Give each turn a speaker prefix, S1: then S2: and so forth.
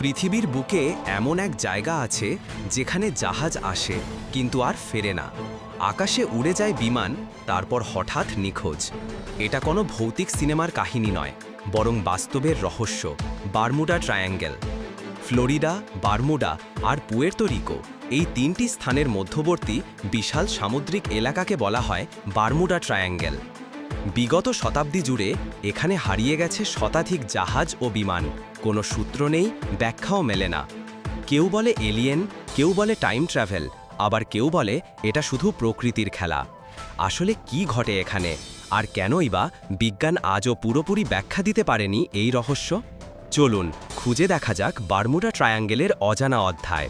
S1: পৃথিবীর বুকে এমন এক জায়গা আছে যেখানে জাহাজ আসে, কিন্তু আর ফেরে না। আকাশে উড়ে যায় বিমান, তারপর হঠাৎ নিখোঁজ। এটা কোনো ভৌতিক সিনেমার কাহিনী নয়, বরং বাস্তবের রহস্য, বারমুডা ট্রায়াঙ্গেল। ফ্লোরিডা, বারমুডা আর পুয়ের্তো রিকো। এই তিনটি স্থানের মধ্যবর্তী বিশাল সামুদ্রিক এলাকাকে বলা হয় বারমুডা ট্রায়াঙ্গেল। বিগত শতাব্দী জুড়ে এখানে হারিয়ে গেছে শতাধিক জাহাজ ও বিমান। কোনো সূত্র নেই, ব্যাখ্যাও মেলে না। কেউ বলে এলিয়েন, কেউ বলে টাইম ট্রাভেল, আবার কেউ বলে এটা শুধু প্রকৃতির খেলা। আসলে কি ঘটে এখানে? আর কেনই বা বিজ্ঞান আজও পুরোপুরি ব্যাখ্যা দিতে পারেনি এই রহস্য? চলুন খুঁজে দেখা যাক বার্মুডা ট্রায়াঙ্গেলের অজানা অধ্যায়।